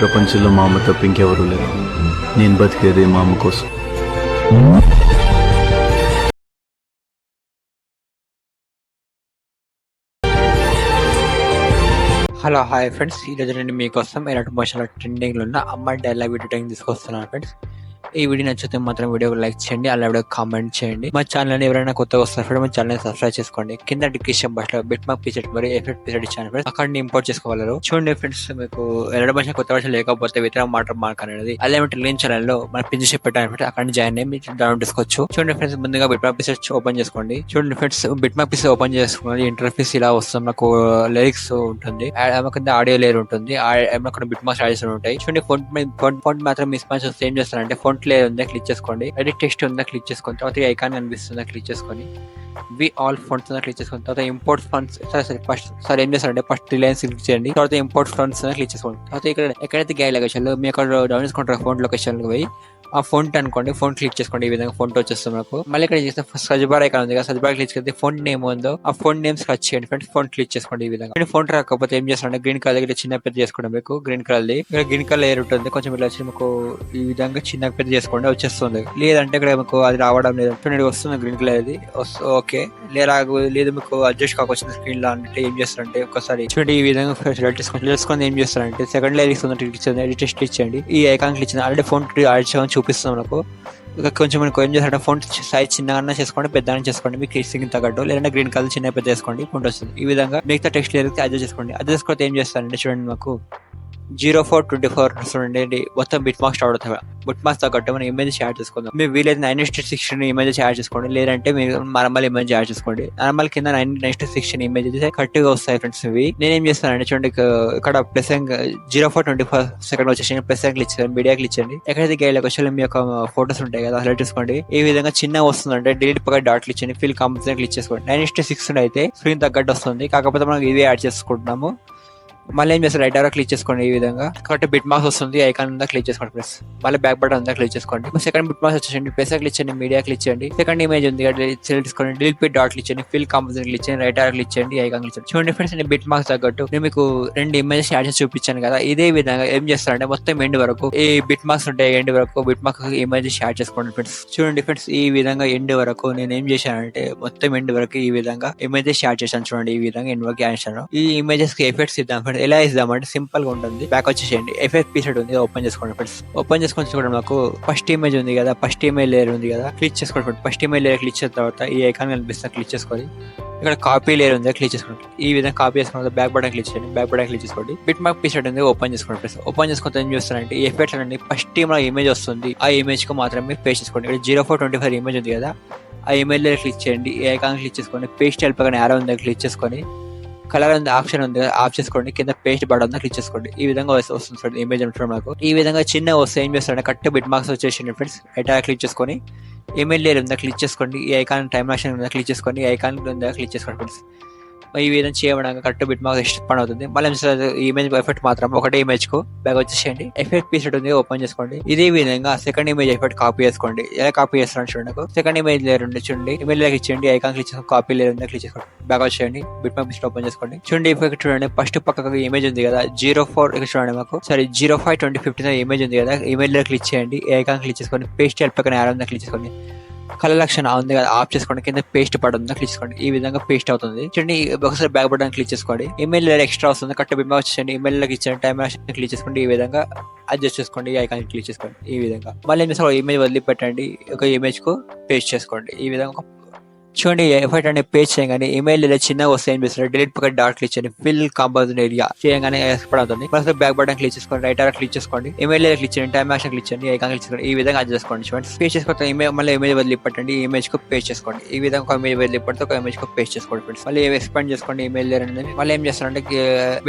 ప్రపంచంలో మా అమ్మ తప్ప ఇంకెవరూ లేరు. నేను బతికేది మా అమ్మ కోసం. Hello hi friends. ఈ రోజు నేను మీకోసం ఇలాంటి మోషన్ ట్రెండింగ్లో ఉన్న అమ్మాయి డైలాగ్ వీడియో టైం తీసుకొస్తున్నాను ఫ్రెండ్స్. ఈ వీడియో నచ్చితే మాత్రం వీడియో లైక్ చేయండి అలాగే కామెంట్ చేయండి. మా ఛానల్ ఎవరైనా కొత్తగా వస్తారు మా ఛానల్ సబ్స్క్రైబ్ చేసుకోండి. కింద డిస్క్రిప్షన్ బాక్స్లో బిట్ మార్క్ పీసెట్ మరియు ఎఫెక్ట్ పీసెట్ ఇచ్చాను ఫ్రెండ్స్ అక్కడ ఇంపోర్ట్ చేసుకోగలరు. చూడండి ఫ్రెండ్స్ మీకు ఎన్నడ భాష కొత్త భాష లేకపోతే విత్ మాటర్ మార్క్ అనేది. అలా టెలిన్ ఛానల్లో మన పింజి పెట్టాను ఫ్రెండ్స్ అక్కడ జాయిన్ అయ్యి మీరు డౌన్లోడ్ చేసుకోవచ్చు చూడండి ఫ్రెండ్స్ ముందుగా బిట్ మార్క్ పీసెట్ ఓపెన్ చేసుకోండి. చూడండి friends beat mark preset open చేసుకోండి ఇంటర్ఫేస్ ఇలా వస్తుంది. నాకు లిరిక్స్ ఉంటుంది. కింద ఆడియో లేయర్ ఉంటుంది. అక్కడ బిట్ మార్క్స్ యాడ్ ఉంటాయి. చూడండి ఫోన్ ఫోన్ ఫోన్ మాత్రం మిస్ మ్యాచ్ వస్తే ఏం చేస్తారంటే ఫోన్ లేయర్ ఉందా క్లిక్ చేసుకోండి. ఎడిట్ టెక్స్ట్ ఉందా క్లిక్ చేసుకోండి. తర్వాత ఐకాన్ కనిపిస్తుందా క్లిక్ చేసుకొని వి ఆల్ ఫండ్స్ క్లిక్ చేసుకుని తర్వాత ఇంపోర్ట్ ఫండ్స్ సరే సరే ఫస్ట్ సరే ఏం చేస్తారంటే ఫస్ట్ రిలయన్స్ క్లిక్ చేయండి. తర్వాత ఇంపోర్ట్ ఫండ్స్ క్లిక్ చేసుకోండి. తర్వాత ఇక్కడ ఎక్కడైతే గ్యాల్ లొకేషన్ మీ అక్కడ డౌన్ చేసుకుంటారు ఫోన్ లొకేషన్ పోయి ఆ ఫోన్ అనుకోండి ఫోన్ క్లిక్ చేసుకోండి ఈ విధంగా ఫోన్ వచ్చేస్తుంది మనకు మళ్ళీ ఇక్కడ చేస్తే సర్చ్ బార్ ఐకాన్ ఉంది కదా సర్చ్ బార్ క్లిక్ చేస్తే ఫోన్ నేమ్ ఉందో ఆ ఫోన్ నేమ్ సర్చ్ చేయండి ఫ్రెండ్స్ ఫోన్ క్లిక్ చేసుకోండి ఈ విధంగా. ఫోన్ రాకపోతే ఏం చేస్తారంటే గ్రీన్ కలర్ దగ్గర చిన్న పెద్ద చేసుకోండి మీకు గ్రీన్ కలర్ ది. ఇక్కడ గ్రీన్ కలర్ లేయర్ ఉంటుంది కొంచెం ఇలా వచ్చి మీకు ఈ విధంగా చిన్న పెద్ద చేసుకోండి వచ్చేస్తుంది. లేదంటే ఇక్కడ మీకు అది రావడం లేదు చూడండి వస్తుంది గ్రీన్ కలర్ ఇది ఓకే. లేదా లేదు మీకు అడ్జస్ట్ కాకపోతే స్క్రీన్లో అంటే ఏం చేస్తారంటే ఒకసారి చూడండి ఈ విధంగా సెలెక్ట్ చేసుకొని చేసుకొని ఏం చేస్తారంటే సెకండ్ లేయర్ ఇస్తుంది క్లిక్ చేయండి ఎడిట్ క్లిక్ చేయండి. ఈ ఐకాన్ క్లిక్ చేయండి ఆల్రెడీ ఫోన్ ఆడిచ్చామని చూపిస్తుంది మనకు ఇంకా కొంచెం మనకు ఏం చేస్తారంటే ఫోన్ సైజ్ చిన్నగా చేసుకోండి పెద్దగా చేసుకోండి మీకు కేసింగ్ తగ్గట్టు. లేదంటే గ్రీన్ కలర్ చిన్న పెద్ద చేసుకోండి ఫోన్ వస్తుంది. ఈ విధంగా మిగతా టెక్స్ట్ లేరికి అడ్జస్ట్ చేసుకోండి. అడ్జస్ట్ చేసుకుంటే ఏం చేస్తారంటే చూడండి మాకు. జీరో ఫోర్ ట్వంటీ ఫోర్ చూడండి మొత్తం బిట్ మార్క్స్ స్టార్ట్ అవుతాయి బిట్ మార్క్స్ తగ్గట్టు మనం ఇమేజ్ యాడ్ చేసుకుందాం. మీరు వీలైతే nine is to sixteen images add చేసుకోండి. లేదంటే మీరు నార్మల్ ఇమేజ్ యాడ్ చేసుకోండి. నార్మల్ కింద నైన్ నెక్స్ట్ సిక్స్టీన్ ఇమేజెస్ కరెక్ట్గా వస్తాయి ఫ్రెండ్స్ ఇవి. నేను ఏం చేస్తానంటే చూడండి ఇక్కడ plus zero four twenty four second వచ్చేసి ప్లస్ క్లిక్ చేయండి మీడియా క్లిక్ చేయండి ఎక్కడైతే గైల్ వచ్చి మీ యొక్క ఫోటోస్ ఉంటాయి కదా సెలెక్ట్ చేసుకోండి. ఈ విధంగా చిన్న వస్తుందంటే డిలీట్ పక్క డాట్ క్లిక్ చేయండి ఫిల్ కంపల్సరీ క్లిక్ చేసుకోండి. నైన్ ఇస్ట్ సిక్స్ అయితే స్క్రీన్ తగ్గట్టు వస్తుంది. కాకపోతే మనం ఇవే యాడ్ చేసుకుంటున్నాము. మళ్ళీ ఏం చేస్తారు? రైట్ ఆరో క్లిక్ చేసుకోండి ఈ విధంగా. కాబట్టి బిట్ మార్క్స్ వస్తుంది ఐకాన్ ఉందా క్లిక్ చేసుకోండి ప్లస్ మళ్ళీ బ్యాక్ బటన్ ఉందా క్లిక్ చేసుకోండి. సెకండ్ బిట్ మార్క్స్ వచ్చేసండి పేసా క్లిక్ చేయండి మీడియా క్లిక్ చేయండి. సెకండ్ ఇమేజ్ ఉంది సెలెక్ట్ చేసుకోండి. డిలీట్ పిట్ డాట్ క్లిక్ చేయండి. ఫిల్ కంపల్సరీ క్లిక్ చేయండి. రైట్ ఆరో క్లిక్ చేయండి ఐకాన్ క్లిక్ చేయండి. చూడండి ఫ్రెండ్స్ నేను బిట్ మార్క్స్ తగ్గట్టు నేను మీకు రెండు ఇమేజెస్ యాడ్ చేసి చూపించాను కదా. ఇదే విధంగా ఏం చేస్తారంటే మొత్తం ఎండ్ వరకు ఈ బిట్ మార్క్స్ ఉంటాయి ఎండ్ వరకు బిట్ మార్క్స్ ఇమేజెస్ యాడ్ చేసుకోండి ఫ్రెండ్స్ చూడండి ఫ్రెండ్స్ ఈ విధంగా ఎండ్ వరకు నేను ఏం చేశానంటే మొత్తం ఎండ్ వరకు ఈ విధంగా ఇమేజెస్ యాడ్ చేశాను. చూడండి ఈ విధంగా ఎండ్ వరకు యాడ్ చేశాను. ఈ ఇమేజెస్కి ఎఫెక్ట్స్ ఇద్దాం ఫ్రెండ్స్ ఎలా ఇద్దాం అంటే సింపుల్గా ఉంటుంది బ్యాక్ వచ్చేసేయండి ఎఫ్ఎఫ్పి సెట్ ఉంది ఓపెన్ చేసుకోండి ఫ్రెండ్స్ ఓపెన్ చేసుకొని చూడండి మాకు ఫస్ట్ ఇమేజ్ ఉంది కదా ఫస్ట్ ఇమేజ్ లేయర్ ఉంది కదా క్లిక్ చేసుకోండి friends first image layer click చేసిన తర్వాత ఈ ఐకాన్ కనిపిస్తుంది క్లిక్ చేసుకోండి ఇక్కడ కాపీ లేయర్ ఉంది క్లిక్ చేసుకోండి ఈ విధంగా కాపీ చేసుకున్న బ్యాక్ బటన్ క్లిక్ చేయండి. బ్యాక్ బటన్ క్లిక్ చేసుకోండి. బిట్ మార్క్ పీసెట్ ఉంది ఓపెన్ చేసుకోండి ఫ్రెండ్స్ ఓపెన్ చేసుకుంటే ఏం చేస్తారంటే ఈ ఎఫెక్ట్ అండి ఫస్ట్ టీమ్ ఇమేజ్ వస్తుంది. ఆ ఇమేజ్కు మాత్రమే పేస్ట్ చేసుకోండి. ఇక్కడ zero four twenty five image ఉంది కదా ఆ ఇమేజ్లో క్లిక్ చేయండి. ఈ ఐకాన్ క్లిక్ చేసుకోండి పేస్ట్ హెల్ప్ కానీ యారో ఉంది క్లిక్ చేసుకొని. కలర్ ఉంది ఆప్షన్ ఉంది. ఆఫ్ చేసుకోండి. కింద పేస్ట్ బటన్ ఉంది క్లిక్ చేసుకోండి. ఈ విధంగా వస్తుంది ఫ్రెండ్ ఇమేజ్ ఉంటుంది నాకు ఈ విధంగా చిన్న వస్తే ఏం చేస్తాడు కరెక్ట్ బిట్ మార్క్స్ వచ్చేసింది ఫ్రెండ్స్. ఎటా క్లిక్ చేసుకొని ఇమేజ్ లేయర్ ఉందా క్లిక్ చేసుకోండి. ఈ ఐకాన్ టైం ఆప్షన్ ఉందా క్లిక్ చేసుకోండి. ఈ ఐకాన్ ఉందా క్లిక్ చేసుకోండి ఫ్రెండ్స్. ఈ విధంగా చేయడానికి కరెక్ట్ బిట్ మార్క్స్ ఎస్ట్ పని అవుతుంది. మళ్ళీ ఇమేజ్ ఎఫెక్ట్ మాత్రం ఒకటే ఇమేజ్కు బ్యాగ్ వచ్చేసేయండి ఎఫెక్ట్ పీసెట్ ఉంది ఓపెన్ చేసుకోండి. ఇదే విధంగా సెకండ్ ఇమేజ్ ఎఫెక్ట్ కాపీ చేసుకోండి. ఎలా కాపీ చేస్తారని చూడండి సెకండ్ ఇమేజ్ లేయర్ ఉంది చూడండి. ఇమేజ్ లేక ఇచ్చేయండి ఐకాన్ క్లిక్ చేసుకోండి కాపీ లేయర్ ఉంది క్లిక్ చేసుకోండి. బ్యాక్ వచ్చేయండి బిట్ మార్క్ పీసెట్ ఓపెన్ చేసుకోండి. చూడండి ఎఫెక్ట్ చూడండి. ఫస్ట్ పక్కకు ఇమేజ్ ఉంది కదా జీరో ఫోర్ ఇక్కడ చూడండి మాకు. Sorry zero five twenty fifteen image ఉంది కదా ఇమేజ్లో క్లిక్ చేయండి. ఐకాన్ క్లిక్ చేసుకొని పేస్ట్ హెల్ప్ పక్కన యాడ్ ఉందా క్లిక్ చేసుకోండి. కలర్ లక్షణ ఉంది కదా ఆఫ్ చేసుకోండి కింద పేస్ట్ పడుతుంది క్లిక్ చేసుకోండి. ఈ విధంగా పేస్ట్ అవుతుంది. చూడండి ఒకసారి బ్యాక్ బటన్ క్లిక్ చేసుకోండి. ఇమెయిల్ ఎక్స్ట్రా వస్తుంది కరెక్ట్ బిమ్ వచ్చేయండి. ఇమెయిల్ ఇచ్చేయండి టైం క్లిక్ చేసుకోండి. ఈ విధంగా అడ్జస్ట్ చేసుకోండి ఈ ఐకాన్ క్లిక్ చేసుకోండి. ఈ విధంగా. మళ్ళీ ఏం చేస్తారు ఇమేజ్ వదిలిపెట్టండి ఒక ఇమేజ్కు పేస్ట్ చేసుకోండి. ఈ విధంగా చూడండి ఎఫెక్ట్ అనే పేజ్ చేయగానే ఇమెయిల్ ఇలా చిన్నగా వస్తే ఏం చేస్తారు డిలీట్ పక్కన డాట్ క్లిక్ చేయండి. ఫిల్ కాంపోజిట్ ఏరియా చేయగానే ఎక్స్పర్ట్ అవుతుంది. ప్లస్ బ్యాక్ బటన్ క్లిక్ చేసుకోండి. రైట్ ఆర్ క్లిక్ చేసుకోండి. ఇమెయిల్ క్లిక్ చేయండి. టైం యాక్షన్ క్లిక్ చేయండి. ఐకాన్ క్లిక్ చేసుకోండి. ఈ విధంగా అది చేసుకోండి చూడండి. పేజ్ చేసుకుంటే ఇమేజ్ మళ్ళీ ఇమేజ్ వదిలిపెట్టండి ఈ ఇమేజ్కు పేస్ట్ చేసుకోండి. ఈ విధంగా ఒక ఇమేజ్ వదిలిపెడితే ఒక ఇమేజ్కు పే చేసుకోండి ఫ్రెండ్స్ మళ్ళీ ఎక్స్పాండ్ చేసుకోండి ఇమెయిల్ లేయర్ అనేది. మళ్ళీ ఏం చేస్తారంటే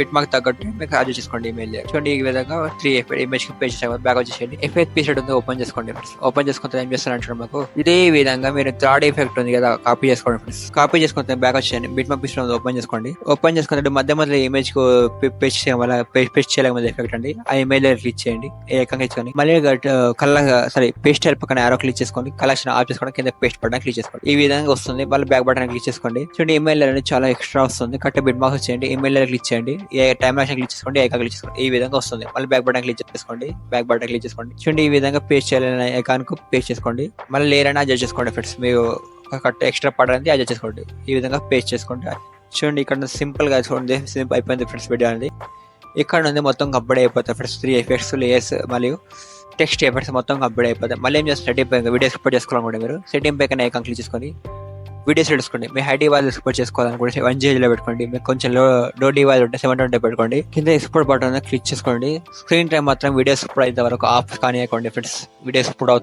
బిట్ మార్క్ uh, తగ్గట్టు మీకు అడ్జస్ట్ చేసుకోండి ఇమెయిల్ లేయర్ చూడండి ఈ విధంగా త్రీ ఇమేజ్కు పే చేయాలి బ్యాక్ వచ్చేసేయండి. ఎఫెక్ట్ పీసెట్ ఉంది. ఓపెన్ చేసుకోండి ఓపెన్ చేసుకుంటే ఏం చేస్తారంటే మాకు. ఇదే విధంగా మీరు థర్డ్ ఎఫెక్ట్ ఉంది కదా. కాపీ చేసుకోండి ఫ్రెండ్స్ కాపీ చేసుకుంటే బ్యాక్ వచ్చేయండి. బిట్ మ్యాప్ ఇష్టం ఓపెన్ చేసుకోండి. ఓపెన్ చేసుకుంటే మధ్య మధ్యలో ఇమేజ్కు పేస్ట్ చేయడం వల్ల పేస్ట్ చేయలేక మధ్య ఎఫెక్ట్ అండి. ఆ ఇమేజ్ క్లిక్ చేయండి. ఏకంగా ఇచ్చుకోండి మళ్ళీ కళ్ళ సారీ పేస్ట్ హెల్ప్ పక్కన యారో క్లిక్ చేసుకోండి. కలెక్షన్ ఆఫ్ చేసుకోండి కింద పేస్ట్ బటన్ క్లిక్ చేసుకోండి. ఈ విధంగా వస్తుంది. మళ్ళీ బ్యాక్ బటన్ క్లిక్ చేసుకోండి. చూడండి ఇమెయిల్ అనేది చాలా ఎక్స్ట్రా వస్తుంది. కరెక్ట్ బిట్ మార్క్స్ చేయండి. ఇమెయిల్ క్లిక్ చేయండి. ఏ టైం లాక్షన్ క్లిక్ చేసుకోండి ఏకా క్లిక్ చేసుకోండి. ఈ విధంగా వస్తుంది. మళ్ళీ బ్యాక్ బటన్ క్లిక్ చేసుకోండి. బ్యాక్ బటన్ క్లిక్ చేసుకోండి. చూడండి ఈ విధంగా పేస్ట్ చేయాలని ఏకానికి పేస్ట్ చేసుకోండి. మళ్ళీ లేరైనా అడ్జస్ట్ చేసుకోండి ఫ్రెండ్స్ మీరు కట్ ఎక్స్ట్రా పడాలంటే యాడ్ చేసుకోండి. ఈ విధంగా పేస్ట్ చేసుకోండి. చూడండి ఇక్కడ సింపుల్గా చూడండి. సింపుల్ అయిపోయింది ఫ్రెండ్స్ వీడియో అనేది. ఇక్కడ నుండి మొత్తం కంప్లీట్ అయిపోతాయి ఫ్రెండ్స్ త్రీ ఎఫెక్ట్స్ లేయర్స్ మరియు టెక్స్ట్ ఎఫెక్ట్స్ మొత్తం కంప్లీట్ అయిపోతాయి. మళ్ళీ ఏం చేస్తారు సెట్టింగ్ పై వీడియో ఎక్స్పోర్ట్ చేసుకోవాలనుకుంటే మీరు సెట్టింగ్ పై కన్నా ఐకాన్ క్లిక్ చేసుకొని వీడియోస్ తీసుకోండి మీ హై డివైజ్ ఎక్స్పోర్ట్ చేసుకోవాలనుకుంటే వన్ జీబీలో పెట్టుకోండి. మీకు కొంచెం లో లో డివైజ్ ఉంటే సెవెన్ ట్వంటీ పెట్టుకోండి. కింద ఎక్స్పోర్ట్ బటన్ క్లిక్ చేసుకోండి. స్క్రీన్ టైం మాత్రం వీడియోస్ ఎక్స్పోర్ట్ అయితే వరకు ఆఫ్ కానీ ఫ్రెండ్స్ వీడియోస్ ఎక్స్పోర్ట్